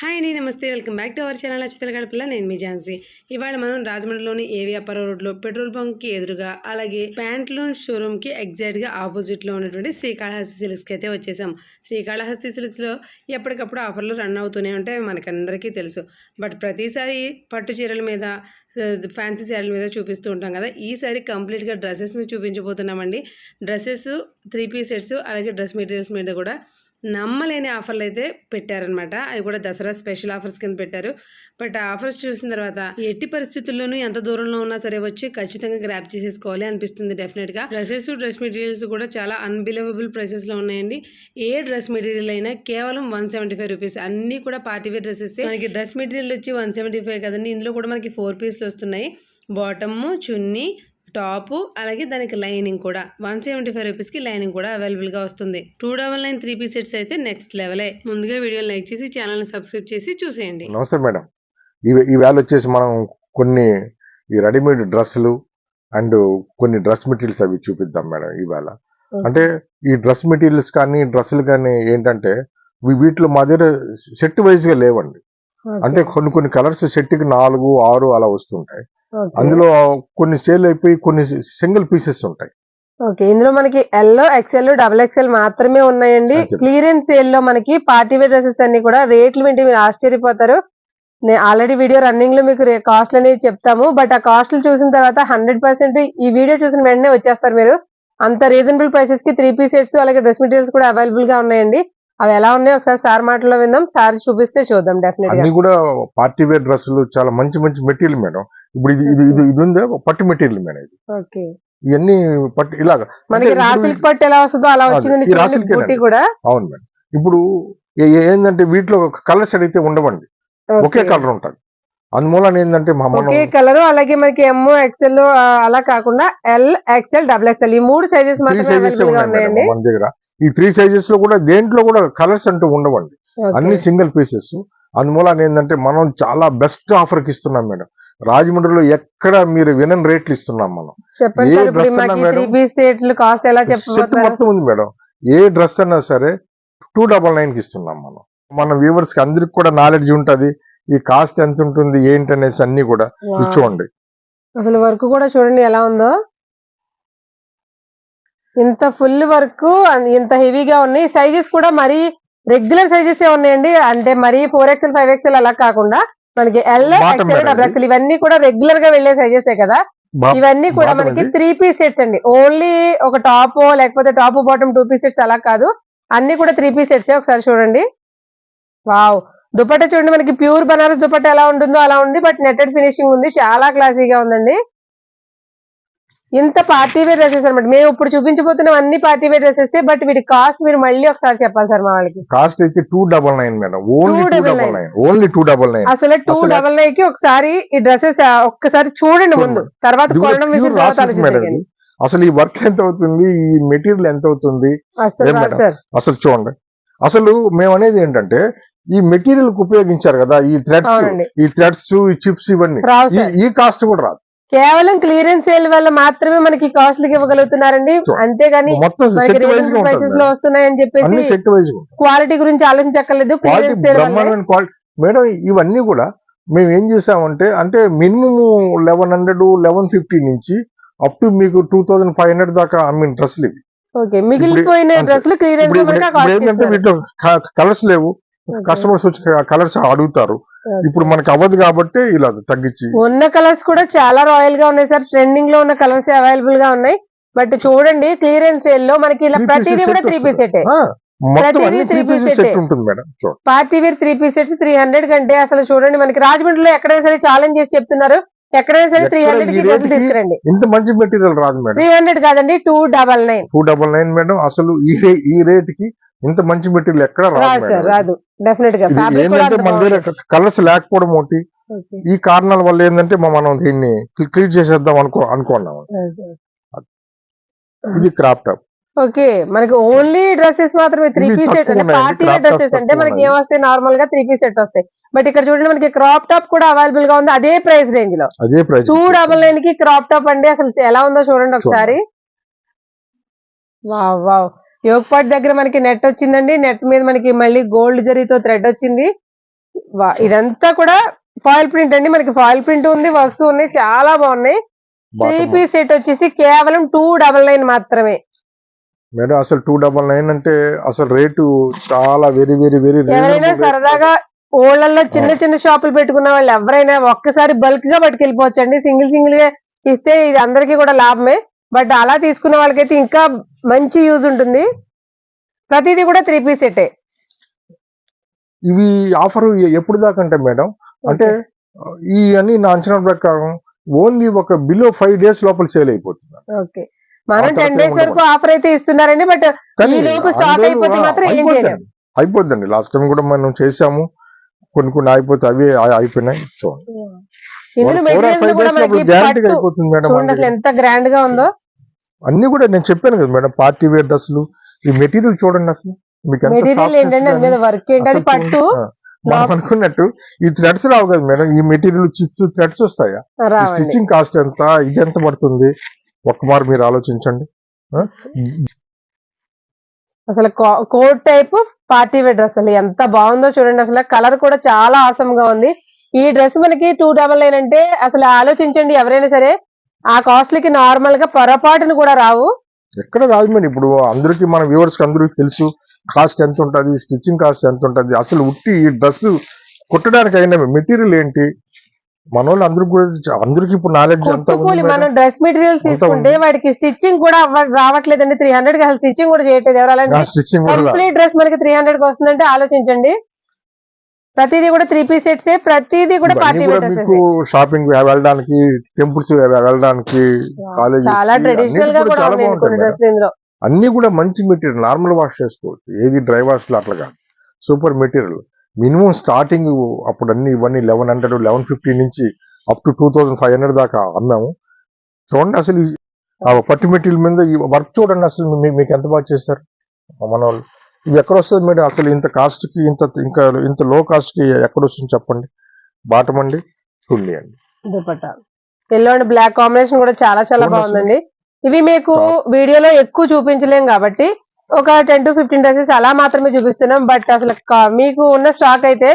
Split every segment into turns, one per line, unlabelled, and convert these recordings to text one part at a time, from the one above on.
Hi అండి నమస్తే. Welcome back to our channel అచ్యుతల గడపల్ల నేను మీ ఝాన్సీ. ఇవాళ మనం రాజమండ్రిలోని ఏవి అప్పర రోడ్లో పెట్రోల్ బంక్కి ఎదురుగా అలాగే ప్యాంట్లూన్ షోరూమ్కి ఎగ్జాక్ట్గా ఆపోజిట్లో ఉన్నటువంటి శ్రీకాళహస్తి సిల్క్స్కి అయితే వచ్చేసాం. శ్రీకాళహస్తి సిల్క్స్లో ఎప్పటికప్పుడు ఆఫర్లు రన్ అవుతూనే ఉంటాయి మనకందరికీ తెలుసు. బట్ ప్రతిసారి పట్టు చీరల మీద ఫ్యాన్సీ శారీల మీద చూపిస్తూ ఉంటాం కదా. ఈసారి కంప్లీట్గా డ్రెస్సెస్ని చూపించబోతున్నామండి. డ్రెస్సెస్ త్రీ పీస్ సెట్స్ అలాగే డ్రెస్ మెటీరియల్స్ మీద కూడా నమ్మలేని ఆఫర్లు అయితే పెట్టారనమాట అవి కూడా దసరా స్పెషల్ ఆఫర్స్ కింద పెట్టారు. బట్ ఆ ఆఫర్స్ చూసిన తర్వాత ఎట్టి పరిస్థితుల్లోనూ ఎంత దూరంలో ఉన్నా సరే వచ్చి ఖచ్చితంగా గ్రాప్ చేసేసుకోవాలి అనిపిస్తుంది డెఫినెట్గా డ్రెస్సెస్ డ్రెస్ మెటీరియల్స్ కూడా చాలా అన్బిలీవబుల్ ప్రైసెస్లో ఉన్నాయండి. ఏ డ్రెస్ మెటీరియల్ అయినా కేవలం వన్ సెవెంటీ ఫైవ్ రూపీస్ అన్ని కూడా పార్టీ వేర్ డ్రెస్సెస్ మనకి డ్రెస్ మెటీరియల్ వచ్చి వన్ సెవెంటీ ఫైవ్ కదండి. ఇందులో కూడా మనకి ఫోర్ పీస్లు వస్తున్నాయి. బాటమ్ చున్నీ టాపు అలాగే దానికి లైనింగ్ కూడా వన్ సెవెంటీ ఫైవ్ రూపీస్కి లైనింగ్ కూడా అవైలబుల్గా వస్తుంది. Two double nine three piece sets అయితే నెక్స్ట్ లెవెలే. ముందుగా వీడియో లైక్ చేసి ఛానల్ని సబ్స్క్రైబ్ చేసి చూసేయండి.
నమస్తే మేడం. ఈ వేళ వచ్చేసి మనం కొన్ని ఈ రెడీమేడ్ డ్రెస్సులు అండ్ కొన్ని డ్రెస్ మెటీరియల్స్ అవి చూపిద్దాం మేడం ఈవేళ అంటే ఈ డ్రెస్ మెటీరియల్స్ కానీ డ్రెస్సులు కానీ ఏంటంటే వీటిలో మా దగ్గర సెట్ వైజ్గా లేవండి. అంటే కొన్ని కొన్ని కలర్స్ సెట్కి నాలుగు ఆరు అలా వస్తుంటాయి. అందులో కొన్ని సేల్ అయిపోయి కొన్ని సింగిల్ పీసెస్ ఉంటాయి.
ఓకే ఇందులో మనకి ఎల్లో ఎక్స్ఎల్ డబుల్ ఎక్స్ఎల్ మాత్రమే ఉన్నాయండి. క్లియరెన్స్ సేల్లో మనకి పార్టీ వేర్ డ్రెస్సెస్ అన్ని కూడా రేట్లు వింటే మీరు ఆశ్చర్యపోతారు. నేను ఆల్రెడీ వీడియో రన్నింగ్లో మీకు కాస్ట్ అనేది చెప్తాము. బట్ ఆ కాస్ట్లు చూసిన తర్వాత హండ్రెడ్ పర్సెంట్ ఈ వీడియో చూసిన వెంటనే వచ్చేస్తారు మీరు. అంత రీజనబుల్ ప్రైసెస్కి త్రీ పీస్ సెట్స్ అలాగే డ్రెస్ మెటీరియల్స్ కూడా అవైలబుల్గా ఉన్నాయండి. అవి ఎలా ఉన్నాయో ఒకసారి సార్ మాటలో విందాం. సార్ చూపిస్తే చూద్దాం
డెఫినెట్గా. కూడా పార్టీ వేర్ డ్రెస్సులు చాలా మంచి మంచి మెటీరియల్ మేడం. ఇప్పుడు ఇది ఇది ఇది ఇది ఉందా పట్టు మెటీరియల్ మేడం ఇది.
ఓకే.
ఇవన్నీ పట్టు ఇలాగా.
మనకి
అంటే
రా
ఇప్పుడు-
సిల్క్ పట్టు ఎలా వస్తుందో అలా. బూటీ కూడా.
అవును మేడం. ఇప్పుడు ఏంటంటే వీటిలో కలర్స్ అడిగితే ఉండవండి. ఒకే కలర్ ఉంటుంది. అందుమూలన ఏంటంటే
ఒకే కలర్ అలాగే మనకి ఎమ్ ఎక్సెల్ అలా కాకుండా ఎల్ ఎక్సెల్ డబుల్ ఎక్సెల్ ఈ మూడు సైజెస్
త్రీ
మాత్రమే ఉన్నాయండి.
మన దగ్గర. ఈ త్రీ సైజెస్లో కూడా దేంట్లో కూడా కలర్స్ అంటూ ఉండవండి. అన్ని సింగిల్ పీసెస్. అందుమూలన ఏంటంటే మనం చాలా బెస్ట్ ఆఫర్కి ఇస్తున్నాం మేడం. రాజమండ్రిలో ఎక్కడ మీరు వినని రేట్లు ఇస్తున్నాం మనం. ఏ మొత్తం ఉంది మేడం. ఏ డ్రెస్ అన్నా సరే టూ డబల్ నైన్కి ఇస్తున్నాం మనం. మన వ్యూవర్స్కి అందరికి కూడా నాలెడ్జ్ ఉంటది. ఈ కాస్ట్ ఎంత ఉంటుంది ఏంటి అనేసి అన్ని కూడా. చూడండి
అసలు వర్క్ కూడా చూడండి ఎలా ఉందో. ఇంత ఫుల్ వర్క్ ఇంత హెవీగా ఉన్నాయి. సైజెస్ కూడా మరీ రెగ్యులర్ సైజెస్ ఏ ఉన్నాయండి. అంటే మరీ ఫోర్ ఎక్స్ఎల్ ఫైవ్ ఎక్స్ఎల్ అలా కాకుండా మనకి ఎల్ ఎక్స్ఎల్ డబుల్. ఎక్స్ఎల్ ఇవన్నీ కూడా రెగ్యులర్గా వెళ్ళే సైజెస్ కదా. ఇవన్నీ కూడా మనకి. త్రీ పీస్ సెట్స్ అండి. ఓన్లీ ఒక టాప్ లేకపోతే top bottom two piece sets అలా కాదు. అన్ని కూడా త్రీ పీస్ సెట్స్ ఒకసారి చూడండి. వావ్ దుపట్టా చూడండి మనకి ప్యూర్ బనారస్ దుపట్టా ఎలా ఉంటుందో అలా ఉంది. బట్ నెట్టెడ్ ఫినిషింగ్ ఉంది. చాలా క్లాసీగా ఉందండి. ఇంత పార్టీ వేర్ డ్రెస్సెస్ అనమాట మేము ఇప్పుడు చూపించబోతున్నాం అన్ని పార్టీ వేర్ డ్రెస్సెస్ బట్ వీటి కాస్ట్ మీరు మళ్ళీ ఒకసారి చెప్పాలి సార్ మా వాళ్ళకి.
కాస్ట్ అయితే two double nine madam. Only two
299.
Double nine. Only two double nine.
అసలు టూ డబల్ నైన్కి ఒకసారి ఈ డ్రెస్సెస్ ఒక్కసారి చూడండి ముందు. తర్వాత కొనడం విషయం తర్వాత.
అసలు ఈ వర్క్ ఎంత అవుతుంది? ఈ మెటీరియల్ ఎంత అవుతుంది?
అసలు
చూడండి. అసలు మేము అనేది ఏంటంటే ఈ మెటీరియల్కు ఉపయోగించారు కదా ఈ థ్రెడ్స్ ఈ థ్రెడ్స్ ఈ చిప్స్ ఇవన్నీ. ఈ కాస్ట్ కూడా రాదు.
కేవలం క్లియరెన్స్ సేల్ వల్ల మాత్రమే మనకి కాస్ట్లకి ఇవ్వగలుగుతున్నారండి. అంతేగాని
ప్రైసెస్లో.
వస్తున్నాయని చెప్పేసి క్వాలిటీ గురించి ఆలోచించక్కర్లేదు క్లియరెన్స్ సేల్
మేడం ఇవన్నీ కూడా మేము ఏం చేసామంటే అంటే minimum eleven hundred eleven fifty నుంచి అప్ టు మీకు టూ థౌసండ్ ఫైవ్ హండ్రెడ్ దాకా ఐ మీన్ డ్రెస్సులు ఇవి
మిగిలిపోయిన
అంతే.
డ్రెస్సులు క్లియరెన్స్ కాస్ట్
వీటిలో కలర్స్ లేవు. కస్టమర్స్ వచ్చి కలర్స్ అడుగుతారు. ఇప్పుడు మనకి అవ్వదు కాబట్టి ఇలా తగ్గించి.
ఉన్న కలర్స్ కూడా చాలా రాయల్గా ఉన్నాయి సార్. ట్రెండింగ్లో ఉన్న కలర్స్ అవైలబుల్గా ఉన్నాయి. బట్ చూడండి క్లియరెన్స్ సేల్లో మనకి ఇలా ప్రతిదీ కూడా త్రీ పీస్. సెట్ ప్రతిదీ
త్రీ సెట్ ఉంటుంది madam.
Party wear three piece sets three hundred కంటే అసలు చూడండి మనకి రాజమండ్రిలో ఎక్కడైనా సరే ఛాలెంజ్ చేసి చెప్తున్నారు. ఎక్కడైనా సరే త్రీ హండ్రెడ్కి డ్రెస్సులు తీసుకురండి.
ఇంత మంచి మెటీరియల్ రాదు మేడం.
త్రీ హండ్రెడ్ కాదండి two double nine
two double nine madam. అసలు ఈ రేట్కి ఇంత మంచి మెటీరియల్ ఎక్కడ రాదు
డెఫినెట్గా.
ఏంటంటే మన. దగ్గర కలర్స్ లేకపోవడం ఒకటి. ఈ కారణాల వల్ల ఏంటంటే మనం దీన్ని క్లియర్ చేసేద్దాం అనుకో అనుకున్నాం. ఇది క్రాప్ టాప్.
ఓకే. మనకి ఓన్లీ డ్రెస్సెస్ మాత్రమే త్రీ పీస్ సెట్ అంటే పార్టీ డ్రెస్సెస్ అంటే మనకి. ఏమొస్తాయి నార్మల్గా త్రీ పీస్ సెట్ వస్తాయి. బట్ ఇక్కడ చూడండి మనకి క్రాప్ టాప్ కూడా అవైలబుల్గా ఉంది. అదే ప్రైస్ రేంజ్లో.
అదే ప్రైస్
టూ డబల్ నైన్కి క్రాప్ టాప్ అండి. అసలు ఎలా ఉందో చూడండి ఒకసారి. వావ్ వావ్ యోగపాట్ దగ్గర మనకి నెట్ వచ్చిందండి. నెట్ మీద మనకి మళ్ళీ గోల్డ్ జరీతో థ్రెడ్ వచ్చింది. ఇదంతా కూడా ఫాయిల్ ప్రింట్ అండి. మనకి ఫాయిల్ ప్రింట్ ఉంది వర్క్స్ ఉన్నాయి చాలా బాగున్నాయి. త్రీ. పీస్ సెట్ వచ్చేసి కేవలం టూ డబల్ నైన్ మాత్రమే.
మేడం అసలు టూ డబల్ నైన్ అంటే అసలు రేటు చాలా వెరీ వెరీ వెరీ
ఎవరైనా సరదాగా ఊళ్ళల్లో చిన్న చిన్న షాపులు పెట్టుకున్న వాళ్ళు ఎవరైనా ఒక్కసారి బల్క్గా పట్టుకెళ్ళిపోవచ్చు అండి సింగిల్ సింగిల్గా ఇస్తే ఇది అందరికీ కూడా లాభమే. బట్ అలా తీసుకున్న వాళ్ళకైతే ఇంకా మంచి యూజ్ ఉంటుంది. ప్రతిదీ కూడా త్రీ పీస్ సెట్టే.
ఇవి ఆఫర్ ఎప్పుడు దాకా అంటే మేడం? అంటే ఈ అన్ని నా అంచనా ప్రకారం ఓన్లీ ఒక బిలో ఫైవ్ డేస్ లోపల సేల్ అయిపోతుంది.
ఓకే. మనం టెన్ డేస్. వరకు ఆఫర్ అయితే ఇస్తున్నారండి బట్ ఈ లోపు
అందులో
అయిపోతే మాత్రం ఏం
అయిపోద్దండి. లాస్ట్ టైం కూడా మనం చేసాము కొన్ని కొన్ని అయిపోతే అవి అయిపోయినాయి. చూడండి
ఇందులో మెటీరియల్స్ కూడా మనకి పట్టు. చూడండి అసలు ఎంత గ్రాండ్గా ఉందో.
అన్ని కూడా నేను చెప్పాను కదా మేడం పార్టీ వేర్ డ్రెస్సులు ఈ మెటీరియల్ చూడండి అసలు.
మెటీరియల్ ఏంటంటే మీద వర్క్ ఏంటి? అది
అసలు
పట్టు.
మనం అనుకున్నట్టు ఈ థ్రెడ్స్ రావు కదా మేడం ఈ మెటీరియల్ చిప్స్ థ్రెడ్స్ వస్తాయా? స్టిచ్చింగ్ కాస్ట్ ఎంత? ఇది ఎంత పడుతుంది? ఒక్క మారు మీరు ఆలోచించండి?
అసలు coat type party wear dress అసలు ఎంత బాగుందో చూడండి అసలు కలర్ కూడా చాలా ఆసమ్గా ఉంది. ఈ డ్రెస్ మనకి టూ డబల్ నైన్ అంటే అసలు ఆలోచించండి ఎవరైనా సరే ఆ కాస్ట్లకి నార్మల్గా పొరపాటును కూడా రావు.
ఎక్కడ రాజమండ్రి ఇప్పుడు అందరికి మన వ్యూవర్స్కి అందరికి తెలుసు కాస్ట్ ఎంత ఉంటది స్టిచ్చింగ్ కాస్ట్ ఎంత ఉంటది. అసలు ఉట్టి ఈ డ్రెస్ కుట్టడానికి అయిన మెటీరియల్ ఏంటి మన వాళ్ళు అందరికి కూడా అందరికి ఇప్పుడు నాలెడ్జ్ మేడం?
మనం డ్రెస్ మెటీరియల్స్
అంతా
తీసుకుంటే. వాడికి స్టిచ్చింగ్ కూడా రావట్లేదండి. త్రీ హండ్రెడ్కి అసలు స్టిచ్చింగ్ కూడా చేయట్లేదు.
నా
ఎవరాలంటే
స్టిచ్చింగ్ కూడా రాదు.
కంప్లీట్ డ్రెస్ మనకి త్రీ హండ్రెడ్కి వస్తుందంటే ఆలోచించండి. ప్రతిదీ కూడా త్రీ పీస్ సెట్స్ ప్రతిదీ కూడా పార్టీ
మీకు షాపింగ్ వెళ్ళడానికి టెంపుల్స్ వెళ్ళడానికి కాలేజ్
చాలా ట్రెడిషనల్గా కూడా
అన్ని కూడా మంచి మెటీరియల్ నార్మల్ వాష్ చేసుకోవచ్చు. ఏది డ్రై వాష్ అట్లా కాదు. సూపర్ మెటీరియల్ మినిమం స్టార్టింగ్ అప్పుడు అన్ని ఇవన్నీ లెవెన్ హండ్రెడ్ లెవెన్ ఫిఫ్టీ నుంచి up to two thousand five hundred దాకా అమ్మాము. చూడండి అసలు పట్టు మెటీరియల్ మీద వర్క్ చూడండి అసలు మీకు ఎంత బాగా చేస్తారు మన వాళ్ళు. ఇవి ఎక్కడ వస్తుంది మేడం? అసలు ఇంత కాస్ట్కి ఇంత ఇంకా ఇంత లో కాస్ట్కి ఎక్కడ వస్తుంది చెప్పండి? బాటం అండి చుండి అండి.
Dupatta. Yellow and black combination కూడా చాలా చాలా బాగుందండి. ఇవి మీకు. వీడియోలో ఎక్కువ చూపించలేం కాబట్టి ఒక టెన్ టు ఫిఫ్టీన్ డ్రెస్సెస్ అలా మాత్రమే చూపిస్తున్నాం. బట్ అసలు మీకు ఉన్న స్టాక్ అయితే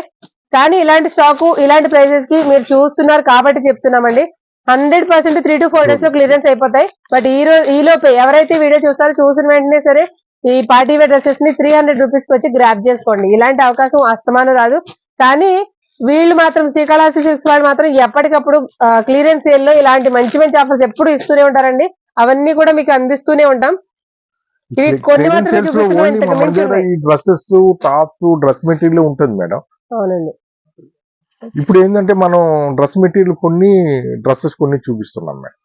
కానీ ఇలాంటి స్టాక్ ఇలాంటి ప్రైసెస్కి మీరు చూస్తున్నారు కాబట్టి చెప్తున్నామండి. Hundred percent three to four డేస్లో క్లియరెన్స్ అయిపోతాయి. బట్ ఈ రోజు ఈ లోపే ఎవరైతే వీడియో చూస్తారో చూసిన వెంటనే సరే ఈ పార్టీ వేర్ డ్రెస్సెస్ని త్రీ హండ్రెడ్ రూపీస్కి వచ్చి గ్రాప్ చేసుకోండి. ఇలాంటి అవకాశం అస్తమానం రాదు. కానీ వీళ్ళు మాత్రం శ్రీకాళహస్తి సిల్క్స్ వాళ్ళు మాత్రం ఎప్పటికప్పుడు క్లియరెన్స్ సేల్లో ఇలాంటి మంచి మంచి ఆఫర్స్ ఎప్పుడు ఇస్తూనే ఉంటారండి. అవన్నీ కూడా మీకు అందిస్తూనే ఉంటాం. ఇవి కొన్ని.
ఈ డ్రెస్సెస్ టాప్స్ డ్రెస్ మెటీరియల్ ఉంటుంది మేడం.
అవునండి.
ఇప్పుడు ఏంటంటే మనం డ్రెస్ మెటీరియల్ కొన్ని డ్రెస్సెస్ కొన్ని చూపిస్తున్నాం మేడం.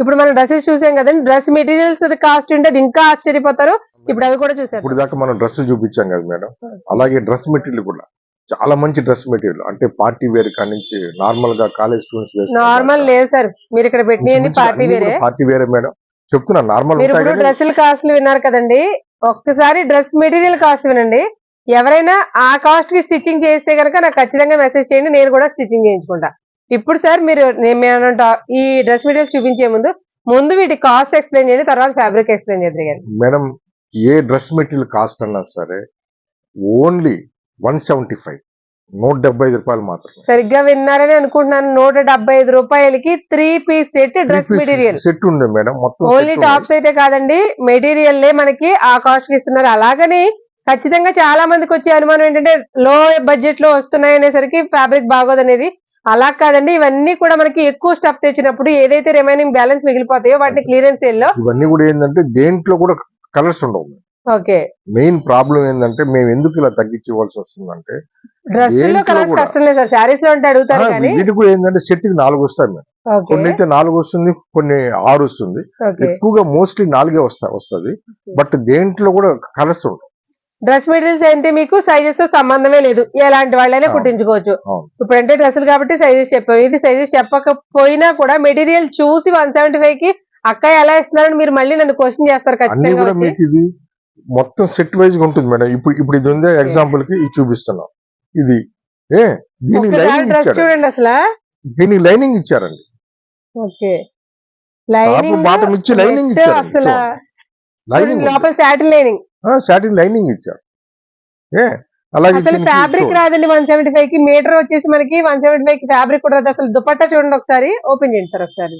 ఇప్పుడు మనం డ్రెస్సెస్ చూసాం కదండి డ్రెస్ మెటీరియల్స్ కాస్ట్ ఉంటే అది ఇంకా ఆశ్చర్యపోతారు. ఇప్పుడు అవి కూడా చూసారు.
ఇప్పుడు దాకా మనం డ్రెస్సులు చూపించాం కదా మేడం. అలాగే డ్రెస్ మెటీరియల్ కూడా. చాలా మంచి డ్రెస్ మెటీరియల్. అంటే పార్టీ వేర్ నుంచి నార్మల్గా కాలేజ్ స్టూడెంట్స్
నార్మల్ లేదు సార్. మీరు ఇక్కడ పెట్టినవి పార్టీ వేరే.
పార్టీ వేరే మేడం. చెప్తున్నా నార్మల్
డ్రెస్సుల కాస్ట్లు విన్నారు కదండి. ఒక్కసారి డ్రెస్ మెటీరియల్ కాస్ట్ వినండి. ఎవరైనా ఆ కాస్ట్కి స్టిచ్చింగ్ చేస్తే కనుక నాకు ఖచ్చితంగా మెసేజ్ చేయండి. నేను కూడా స్టిచ్చింగ్ చేయించుకుంటా. ఇప్పుడు సార్ మీరు నేను ఈ డ్రెస్ మెటీరియల్ చూపించే ముందు ముందు వీటి కాస్ట్ ఎక్స్ప్లెయిన్ చేయండి తర్వాత ఫ్యాబ్రిక్ ఎక్స్ప్లెయిన్ చేద్దరు కానీ
మేడం ఏ డ్రెస్ మెటీరియల్ కాస్ట్ అన్నా సరే ఓన్లీ వన్ సెవెంటీ ఫైవ్. నూట డెబ్బై ఐదు రూపాయలు మాత్రమే.
సరిగ్గా విన్నారని అనుకుంటున్నాను. నూట డెబ్బై ఐదు రూపాయలకి three piece set dress material.
Set ఉంది మేడం మొత్తం
ఓన్లీ. టాప్స్ అయితే కాదండి మెటీరియల్ మనకి ఆ కాస్ట్కి ఇస్తున్నారు. అలాగని ఖచ్చితంగా చాలా మందికి వచ్చే అనుమానం ఏంటంటే లో బడ్జెట్లో వస్తున్నాయి అనేసరికి ఫ్యాబ్రిక్ బాగోదనేది అలా కాదండి ఇవన్నీ కూడా మనకి ఎక్కువ స్టఫ్ తెచ్చినప్పుడు ఏదైతే రిమైనింగ్ బ్యాలెన్స్ మిగిలిపోతాయో వాటిని క్లియరెన్స్ సేల్లో
ఇవన్నీ కూడా ఏంటంటే దేంట్లో కూడా కలర్స్ ఉండవు.
ఓకే
మెయిన్ ప్రాబ్లం ఏంటంటే మేము ఎందుకు ఇలా తగ్గించి ఇవ్వాల్సి వస్తుందంటే డ్రెస్లో
కలర్స్. కష్టం లేదు సార్. శారీస్లో అంటే అడుగుతారు
ఆ,
కానీ
వీటికి కూడా ఏంటంటే సెట్కి నాలుగు వస్తాయి
ఓకే
కొన్ని అయితే నాలుగు వస్తుంది కొన్ని ఆరు వస్తుంది. ఎక్కువగా మోస్ట్లీ నాలుగే వస్తా వస్తుంది. బట్ దేంట్లో కూడా కలర్స్ ఉండవు.
డ్రెస్ మెటీరియల్స్ అయితే మీకు? సైజెస్తో సంబంధమే లేదు. ఎలాంటి వాళ్ళైనా. కుట్టించుకోవచ్చు.
అవును.
ఇప్పుడు అంటే డ్రెస్సులు కాబట్టి సైజెస్ చెప్పాము. ఇది సైజెస్ చెప్పకపోయినా కూడా మెటీరియల్ చూసి వన్ సెవెంటీ ఫైవ్కి అక్క ఎలా ఇస్తున్నారని మీరు మళ్ళీ నన్ను క్వశ్చన్ చేస్తారు ఖచ్చితంగా
మొత్తం సెట్ వైజ్గా ఉంటుంది మేడం. ఇప్పుడు ఇప్పుడు ఇది ఉంది ఎగ్జాంపుల్కి ఇది చూపిస్తున్నాం. ఇది ఏ లైనింగ్
చూడండి అసలు.
దీనికి లైనింగ్ ఇచ్చారండి.
ఓకే. లైనింగ్
ఇచ్చి ఇచ్చారు.
అసలు.
లైనింగ్
లోపల సాటిన్ లైనింగ్
సాటిన్ లైనింగ్ ఇచ్చారు. ఏ? అలాగే
అసలు ఫ్యాబ్రిక్. రాదండి వన్ సెవెంటీ ఫైవ్కి. మీటర్ వచ్చేసి మనకి వన్ సెవెంటీ ఫైవ్కి ఫ్యాబ్రిక్ కూడా రాదు. అసలు దుపట్టా చూడండి ఒకసారి. ఓపెన్ చేయండి సార్ ఒకసారి.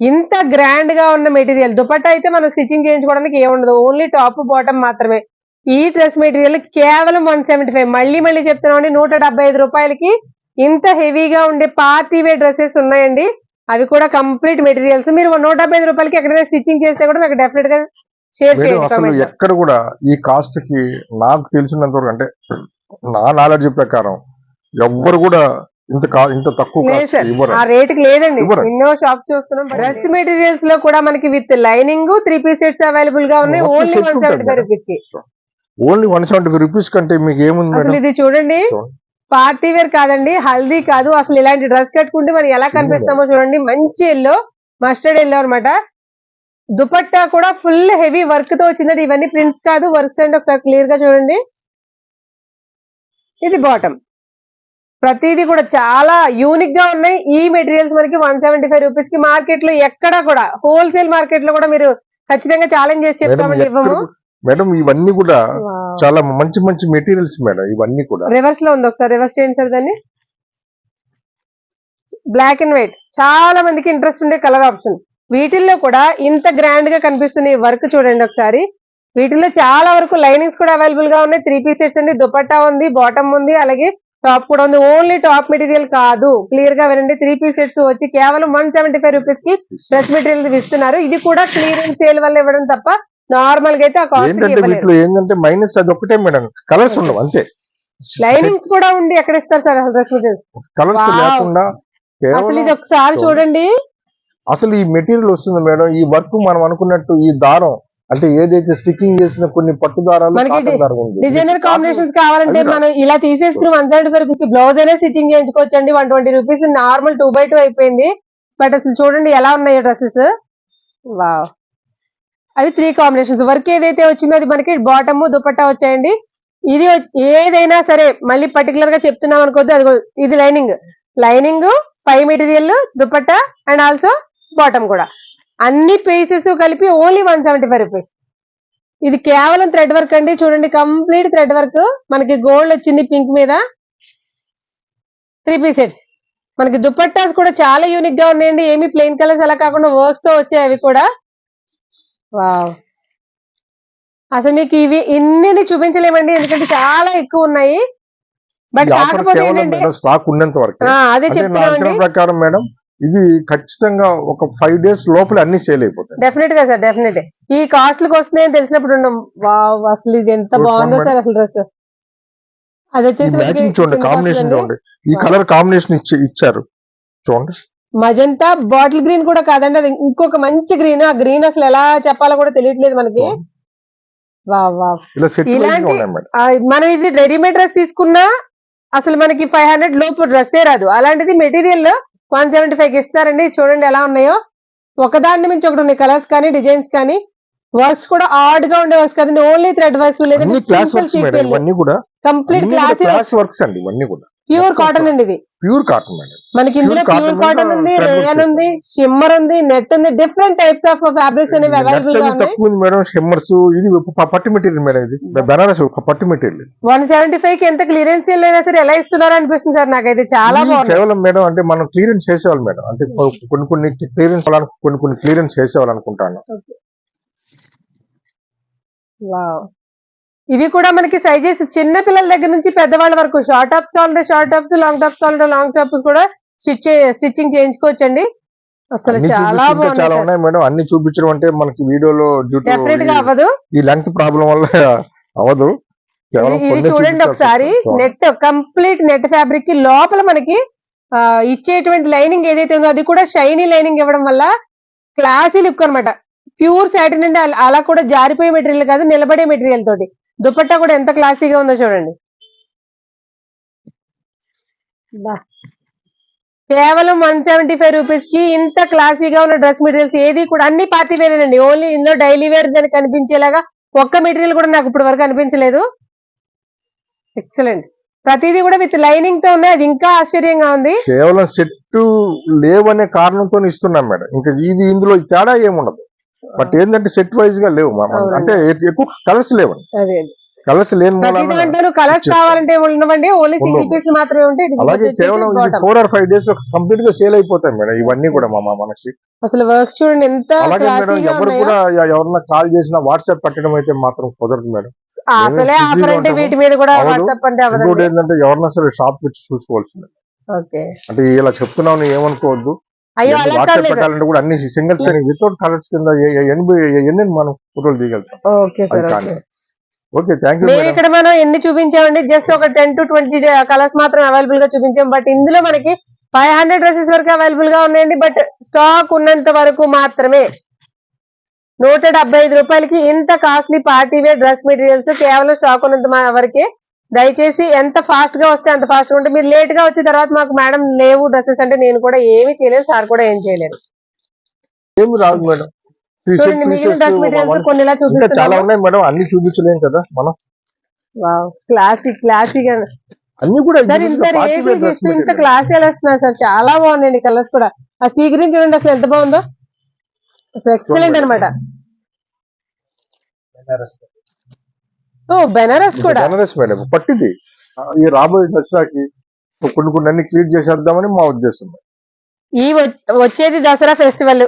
ఇంత గ్రాండ్గా ఉన్న మెటీరియల్ దుపట్టా అయితే మనం స్టిచ్చింగ్ చేయించుకోవడానికి ఏముండదు ఓన్లీ టాప్ బాటమ్ మాత్రమే. ఈ డ్రెస్ మెటీరియల్ కేవలం వన్ సెవెంటీ ఫైవ్. మళ్ళీ మళ్ళీ చెప్తున్నామండి నూట డెబ్బై ఐదు రూపాయలకి ఇంత హెవీగా ఉండే పార్టీ వేర్ డ్రెస్సెస్ ఉన్నాయండి. అవి కూడా కంప్లీట్ మెటీరియల్స్ మీరు నూట డెబ్బై ఐదు రూపాయలకి ఎక్కడైనా స్టిచ్చింగ్ చేస్తే కూడా నాకు డెఫినెట్గా షేర్
మేడం
చేయండి
అసలు. ఎక్కడ కూడా ఈ కాస్ట్కి నాకు తెలిసినంత వరకు అంటే నా నాలెడ్జ్ ప్రకారం ఎవ్వరు కూడా ఇంత ఇంత తక్కువ
ఆ రేట్కి లేదండి. ఎన్నో షాప్ చూస్తున్నాం డ్రెస్ మెటీరియల్స్లో కూడా మనకి with lining three piece sets అవైలబుల్గా ఉన్నాయి ఓన్లీ వన్ సెవెంటీ ఫైవ్. రూపీస్కి
only one seventy five rupees కంటే మీకు ఏముంది
అసలు ఇది చూడండి. పార్టీ వేర్ కాదండి హల్దీ కాదు అసలు ఇలాంటి డ్రెస్ కట్టుకుంటే మనం ఎలా కనిపిస్తామో చూడండి మంచి ఎల్లో మస్టర్డ్ ఎల్లో అన్నమాట దుపట్టా కూడా ఫుల్ హెవీ వర్క్తో వచ్చిందండి. ఇవన్నీ ప్రింట్స్ కాదు వర్క్స్ అండి. ఒకసారి క్లియర్గా చూడండి. ఇది బాటమ్. ప్రతిదీ కూడా చాలా యూనిక్గా ఉన్నాయి. ఈ మెటీరియల్స్ మనకి వన్ సెవెంటీ ఫైవ్ రూపీస్కి మార్కెట్లో ఎక్కడా కూడా హోల్సేల్ మార్కెట్లో కూడా మీరు ఖచ్చితంగా ఛాలెంజ్ చేసి
మేడం
చెప్తామండి. ఇవ్వము.
మేడం ఇవన్నీ కూడా చాలా మంచి మంచి మెటీరియల్స్ మేడం ఇవన్నీ కూడా.
రివర్స్లో ఉంది ఒకసారి. రివర్స్ చేయండి సార్ దాన్ని. బ్లాక్ అండ్ వైట్ చాలా మందికి ఇంట్రెస్ట్ ఉండే కలర్ ఆప్షన్ వీటిల్లో కూడా ఇంత గ్రాండ్గా కనిపిస్తున్న ఈ వర్క్ చూడండి ఒకసారి. వీటిల్లో చాలా వరకు లైనింగ్స్ కూడా అవైలబుల్గా ఉన్నాయి. త్రీ పీస్ సెట్స్ అండి. దుపట్టా ఉంది బాటమ్ ఉంది అలాగే టాప్ కూడా ఉంది. ఓన్లీ టాప్ మెటీరియల్ కాదు. క్లియర్గా వినండి. త్రీ పీస్ సెట్స్ వచ్చి కేవలం వన్ సెవెంటీ ఫైవ్ రూపీస్కి డ్రెస్ మెటీరియల్ ఇస్తున్నారు. ఇది కూడా క్లియరెన్స్ సేల్ వల్ల ఇవ్వడం తప్ప నార్మల్గా అయితే ఆ కాస్ట్
ఏంటంటే
ఇవ్వలేదు.
వీటిలో ఏంటంటే మైనస్ అది ఒకటే మేడం కలర్స్ ఉండవు అంతే.
లైనింగ్స్ కూడా ఉండి ఎక్కడ ఇస్తారు సార్ అసలు డ్రెస్ మెటీరియల్
కలర్స్
Wow.
లేకుండా
అసలు ఇది ఒకసారి చూడండి.
అసలు ఈ మెటీరియల్ వస్తుంది మేడం ఈ వర్క్ మనం అనుకున్నట్టు ఈ దారం అంటే ఏదైతే స్టిచ్చింగ్ చేసిన కొన్ని పట్టు దారాలు.
డిజైనర్
కాటన్
కాంబినేషన్స్ కావాలంటే మనం ఇలా తీసేసుకుని one seventy five rupees blouse అయినా స్టిచ్చింగ్ చేయించుకోవచ్చు అండి one twenty rupees normal two by two అయిపోయింది. బట్ అసలు చూడండి ఎలా ఉన్నాయో డ్రెస్సెస్. వావ్. అవి త్రీ కాంబినేషన్స్. వర్క్ ఏదైతే వచ్చిందో అది మనకి బాటమ్ దుపట్టా వచ్చాయండి. ఇది ఏదైనా సరే మళ్ళీ పర్టికులర్గా చెప్తున్నాం అనుకోద్దు అది ఇది lining. Lining pi material dupatta and also bottom కూడా. అన్ని పీసెస్ కలిపి only one seventy five rupees ఇది కేవలం థ్రెడ్ వర్క్ అండి. చూడండి కంప్లీట్ థ్రెడ్ వర్క్ మనకి గోల్డ్ వచ్చింది పింక్ మీద. త్రీ పీస్ సెట్స్ మనకి దుపట్టాస్ కూడా చాలా యూనిక్గా ఉన్నాయండి. ఏమి ప్లెయిన్ కలర్స్ అలా కాకుండా వర్క్స్తో వచ్చాయి అవి కూడా. వావ్ అసలు మీకు ఇవి ఇన్ని చూపించలేమండి. ఎందుకంటే చాలా ఎక్కువ ఉన్నాయి. బట్ కాకపోతే ఏంటంటే
స్టాక్ ఉన్నంత వరకు.
అదే
అంటే నా
చెప్తున్నామండి
అంచనా ప్రకారం మేడం ఇది ఖచ్చితంగా ఒక ఫైవ్ డేస్ లోపల అన్ని సేల్ అయిపోతాయి.
డెఫినెట్గా సార్ డెఫినెట్ ఈ కాస్ట్లకు వస్తున్నాయని తెలిసినప్పుడు అసలు ఇది ఎంత బాగుందో సార్ అసలు డ్రెస్. అది వచ్చేసి
చూడండి కాంబినేషన్. చూడండి. ఈ. కలర్ కాంబినేషన్ ఇచ్చి ఇచ్చారు. చూడండి.
మజంతా బాటిల్ గ్రీన్ కూడా కాదండి అది ఇంకొక మంచి గ్రీన్ ఆ గ్రీన్ అసలు ఎలా చెప్పాలో కూడా తెలియట్లేదు మనకి. ఇలాంటి- మనం ఇది రెడీమేడ్ డ్రెస్ తీసుకున్నా అసలు మనకి ఫైవ్ హండ్రెడ్ లోపు డ్రెస్సే రాదు. అలాంటిది మెటీరియల్ వన్ సెవెంటీ ఫైవ్ ఇస్తారండి. చూడండి ఎలా ఉన్నాయో. ఒకదాని మించి ఒకటి ఉన్నాయి. కలర్స్ కానీ డిజైన్స్ కానీ. వర్క్స్ కూడా ఆడ్గా ఉండే వర్క్స్ కదండి. ఓన్లీ థ్రెడ్ వర్క్స్ లేదంటే
కూడా
కంప్లీట్ క్లాస్
వర్క్స్ అండి. ఇవన్నీ కూడా.
ప్యూర్ కాటన్ అండి ఇది.
ప్యూర్ కాటన్ మేడం
మనకి ఇందులో ప్యూర్ కాటన్ ఉంది రేయన్ ఉంది షిమ్మర్ ఉంది నెట్ ఉంది డిఫరెంట్ టైప్స్ ఆఫ్ ఫ్యాబ్రిక్స్ అనేవి అవైలబుల్గా ఉన్నాయి.
తక్కువ ఉంది మేడం షెమ్మర్స్ ఇది పట్టు మెటీరియల్ మేడం ఇది. బెనారస్ ఒక పట్టు మెటీరియల్
వన్ సెవెంటీ ఫైవ్కి ఎంత క్లియరెన్స్ అయినా సరే ఎలా ఇస్తున్నారు అనిపిస్తుంది సార్ నాకైతే? చాలా
ఇది
బాగుంది
కేవలం మేడం అంటే మనం క్లియరెన్స్ చేసేవాళ్ళు మేడం. అంటే కొ- కొన్ని కొన్ని క్లియరెన్స్ కొన్ని కొన్ని క్లియరెన్స్ చేసేవాళ్ళు అనుకుంటాను
వావ్ ఇవి కూడా మనకి సైజెస్ చిన్న పిల్లల దగ్గర నుంచి పెద్దవాళ్ళ వరకు. షార్ట్ టాప్స్ కావాలంటే షార్ట్ టాప్స్ లాంగ్ టాప్స్ కావాలంటే లాంగ్ టాప్స్ కూడా స్టిచ్ స్టిచ్చింగ్ చేయించుకోవచ్చండి. అసలు చాలా
ఉన్నాయి మేడం. అన్ని చూపించడం అంటే మనకి వీడియోలో
డెఫినెట్గా అవ్వదు.
ఈ లెంగ్త్ ప్రాబ్లం వల్ల అవ్వదు.
ఇది- చూడండి ఒకసారి. నెట్ కంప్లీట్ నెట్ ఫ్యాబ్రిక్కి లోపల మనకి ఇచ్చేటువంటి లైనింగ్ ఏదైతే ఉందో అది కూడా షైనీ లైనింగ్ ఇవ్వడం వల్ల క్లాసీ లుక్ అన్నమాట. ప్యూర్ సాటిన్ అంటే అల- అలా కూడా జారిపోయే మెటీరియల్ కాదు నిలబడే మెటీరియల్ తోటి. దుపట్టా కూడా ఎంత క్లాసీగా ఉందో చూడండి. కేవలం వన్ సెవెంటీ ఫైవ్ రూపీస్కి ఇంత క్లాసీగా ఉన్న డ్రెస్ మెటీరియల్స్ ఏది కూడా అన్ని పార్టీ వేరేనండి అండి. ఓన్లీ ఇందులో డైలీ వేర్ అని కనిపించేలాగా ఒక్క మెటీరియల్ కూడా నాకు ఇప్పటి వరకు అనిపించలేదు. ఎక్సలెంట్. ప్రతిదీ కూడా విత్ లైనింగ్తో ఉన్నాయి. అది ఇంకా ఆశ్చర్యంగా ఉంది.
కేవలం సెట్ లేవనే కారణంతో ఇస్తున్నాం మేడం. ఇంకా ఇది ఇందులో తేడా ఏముండదు. బట్ ఏంటంటే సెట్ వైజ్గా లేవు. అంటే ఎక్కువ కలర్స్ లేవండి
అదే
కలర్స్ లేని
కలర్స్. కావాలంటే ఉండవండి ఓన్లీ సింగిల్
ఉండవు.
పీస్ మాత్రమే
అలాగే కేవలం. ఫోర్ ఆర్ ఫైవ్ డేస్లో కంప్లీట్గా సేల్ అయిపోతాయి మేడం ఇవన్నీ కూడా మా మనకి
అసలు వర్క్స్ చూడండి ఎంత
అలాగే మేడం
క్లాసీగా
ఎవరు కూడా ఎవరన్నా కాల్ చేసినా వాట్సాప్ పెట్టడం అయితే మాత్రం కుదరదు మేడం
అసలే ఆఫర్ అంటే. వీటి మీద కూడా. వాట్సాప్ అంటే
ఇంకోటి ఏంటంటే ఎవరన్నా సరే షాప్ వచ్చి చూసుకోవాల్సింది అంటే ఇలా చెప్తున్నాను ఏమనుకోవద్దు
అయ్యో అలా
వాట్సాప్
కాదు
పెట్టాలంటే కూడా అన్ని సింగిల్స్ వితౌట్ కలర్స్ కింద ఎ- ఎ- ఎన్ని ఎన్ని మనం ఫోటోలు తీయగలుగుతాం
okay sir okay.
Thank you
మేము ఇక్కడ మనం ఎన్ని చూపించామండి జస్ట్ ఒక టెన్ టు ట్వంటీ కలర్స్ మాత్రం అవైలబుల్గా చూపించాం. బట్ ఇందులో మనకి ఫైవ్ హండ్రెడ్ డ్రెస్సెస్ వరకు అవైలబుల్గా ఉన్నాయండి. బట్ స్టాక్ ఉన్నంత వరకు మాత్రమే. నూట డెబ్బై ఐదు రూపాయలకి ఇంత costly party wear dress materials కేవలం స్టాక్ ఉన్నంత వరకే దయచేసి ఎంత ఫాస్ట్గా వస్తే అంత ఫాస్ట్గా ఉంటే మీరు లేట్గా వచ్చిన తర్వాత మాకు మేడం లేవు డ్రెస్సెస్ అంటే నేను కూడా ఏమీ చేయలేను సార్ కూడా ఏం చేయలేరు
ఏమి రాదు మేడం
చూడండి మిగిలిన
pieces
డ్రెస్ మెటీరియల్స్
one-
కొన్ని ఇలా
చాలా ఉన్నాయి మేడం అన్ని చూపించలేం కదా మనం.
క్లాసిక్ క్లాసిక్
అన్ని. కూడా
సార్ ఇంత రేట్ ఇస్తూ ఇంత క్లాస్ ఎలా ఇస్తున్నారు సార్ చాలా బాగున్నాయండి కలర్స్ కూడా. ఆ సీ గ్రీన్ చూడండి అసలు ఎంత బాగుందో. అసలు ఎక్సలెంట్ అన్నమాట. ఓ బెనారస్ కూడా?
బెనారస్ మేడం పట్టింది. ఈ రాబోయే దసరాకి కొన్ని కొన్ని అన్ని క్రియేట్ చేసేద్దామని మా ఉద్దేశం.
ఈ వచ్- వచ్చేది దసరా ఫెస్టివల్.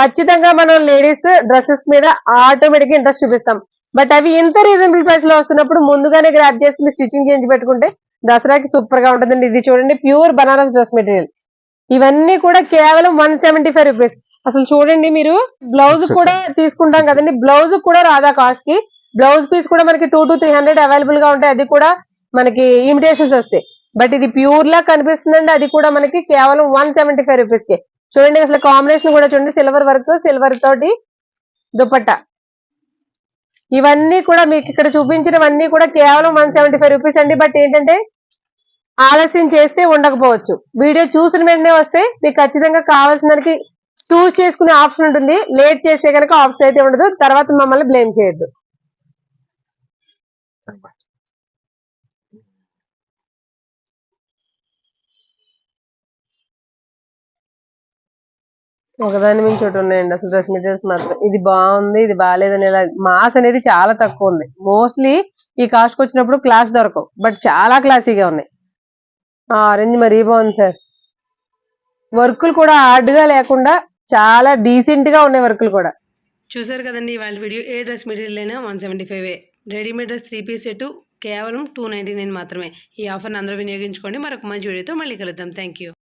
ఖచ్చితంగా మనం లేడీస్ డ్రెస్సెస్ మీద ఆటోమేటిక్ ఇంట్రెస్ట్ చూపిస్తాం. బట్ అవి ఇంత రీజనబుల్ ప్రైస్లో వస్తున్నప్పుడు ముందుగానే గ్రాప్ చేసుకుని స్టిచ్చింగ్ చేయించి పెట్టుకుంటే దసరాకి సూపర్గా ఉంటుందండి. ఇది చూడండి ప్యూర్ బనారస్ డ్రెస్ మెటీరియల్. ఇవన్నీ కూడా కేవలం వన్ సెవెంటీ ఫైవ్ రూపీస్. అసలు చూడండి మీరు బ్లౌజ్ కూడా తీసుకుంటాం కదండి. బ్లౌజ్ కూడా రాదా కాస్ట్కి బ్లౌజ్ పీస్ కూడా మనకి టూ టు త్రీ హండ్రెడ్ అవైలబుల్గా ఉంటాయి. అది కూడా మనకి ఇమిటేషన్స్ వస్తాయి. బట్ ఇది ప్యూర్ లా కనిపిస్తుందండి. అది కూడా మనకి కేవలం వన్ సెవెంటీ ఫైవ్ రూపీస్కి. చూడండి అసలు కాంబినేషన్ కూడా చూడండి. సిల్వర్ వర్క్ సిల్వర్ తోటి దుపట్టా. ఇవన్నీ కూడా మీకు ఇక్కడ చూపించినవన్నీ కూడా కేవలం వన్ సెవెంటీ ఫైవ్ రూపీస్ అండి. బట్ ఏంటంటే ఆలస్యం చేస్తే ఉండకపోవచ్చు. వీడియో చూసిన వెంటనే వస్తే మీకు ఖచ్చితంగా కావాల్సిన దానికి చూస్ చేసుకునే ఆప్షన్ ఉంటుంది. లేట్ చేస్తే కనుక ఆప్షన్ అయితే ఉండదు. తర్వాత మమ్మల్ని బ్లేమ్ చేయొద్దు. ఒకదాని మించి ఒకటి ఉన్నాయండి. అసలు డ్రెస్ మెటీరియల్స్ మాత్రం ఇది బాగుంది ఇది బాగాలేదని ఇలా మాస్ అనేది చాలా తక్కువ ఉంది. మోస్ట్లీ ఈ కాస్ట్ వచ్చినప్పుడు క్లాస్ దొరకవు బట్ చాలా క్లాసీగా ఉన్నాయి. ఆరెంజ్ మరీ బాగుంది సార్. వర్కులు కూడా హార్డ్గా లేకుండా చాలా డీసెంట్గా ఉన్నాయి వర్కులు కూడా.
చూసారు కదండి వాళ్ళ వీడియో ఏ డ్రెస్ మెటీరియల్ అయినా one seventy five readymade dress three piece set కేవలం టూ నైంటీ నైన్ మాత్రమే. ఈ ఆఫర్ని అందరూ వినియోగించుకోండి. మరొక మంచి వీడియోతో మళ్ళీ కలుద్దాం. Thank you